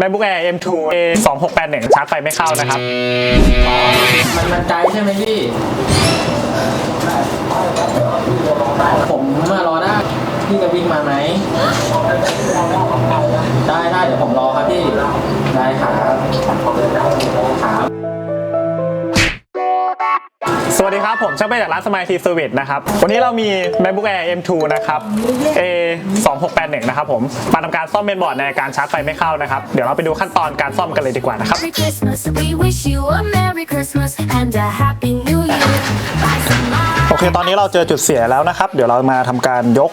MacBook Air M2 A 2681ชาร์จไฟไม่เข้านะครับ มันมันไกลใช่ไหมพี่ ผมมารอได้ พี่จะวิ่งมาไหม ได้ได้เดี๋ยวผมรอครับพี่ ได้ครับ ผมช่างเป็นจากร้านสม i ทีเซอร์วิสนะครับ วันนี้เรามี MacBook Air M2 นะครับ A 2681นะครับผม มาทำการซ่อมเมนบอร์ดในการชาร์จไฟไม่เข้านะครับ เดี๋ยวเราไปดูขั้นตอนการซ่อมกันเลยดีกว่านะครับ Merry Christmas. We wish you a Merry Christmas and a Happy New Year. Buy some love. โอเค ตอนนี้เราเจอจุดเสียแล้วนะครับ เดี๋ยวเรามาทำการยก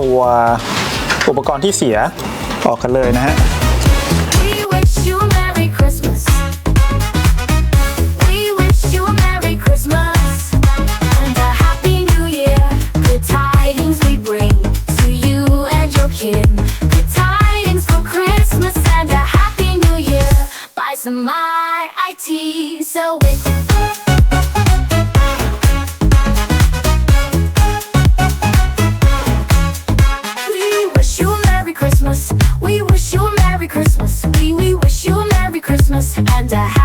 ตัวอุปกรณ์ที่เสียออกกันเลยนะฮะ Some IT so it. We wish you a Merry Christmas. We wish you a Merry Christmas. We we wish you a Merry Christmas and a Happy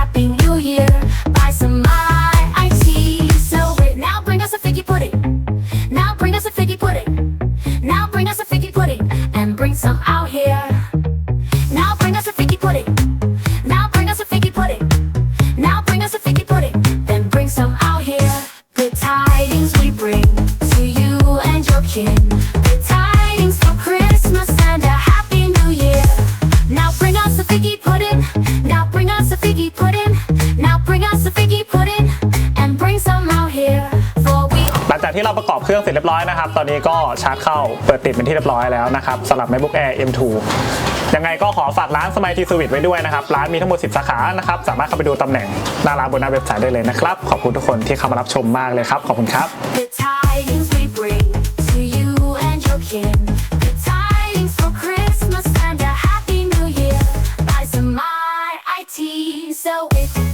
หลังจากที่เราประกอบเครื่องเสร็จเรียบร้อยนะครับ ตอนนี้ก็ชาร์จเข้าเปิดติดเป็นที่เรียบร้อยแล้วนะครับสำหรับ MacBook Air M2 ยังไงก็ขอฝากร้านสมัยทีสวิตไว้ด้วยนะครับ ร้านมีทั้งหมด 10 สาขานะครับ สามารถเข้าไปดูตำแหน่งหน้าร้านบนหน้าเว็บไซต์ได้เลยนะครับ ขอบคุณทุกคนที่เข้ามารับชมมากเลยครับ ขอบคุณครับ so if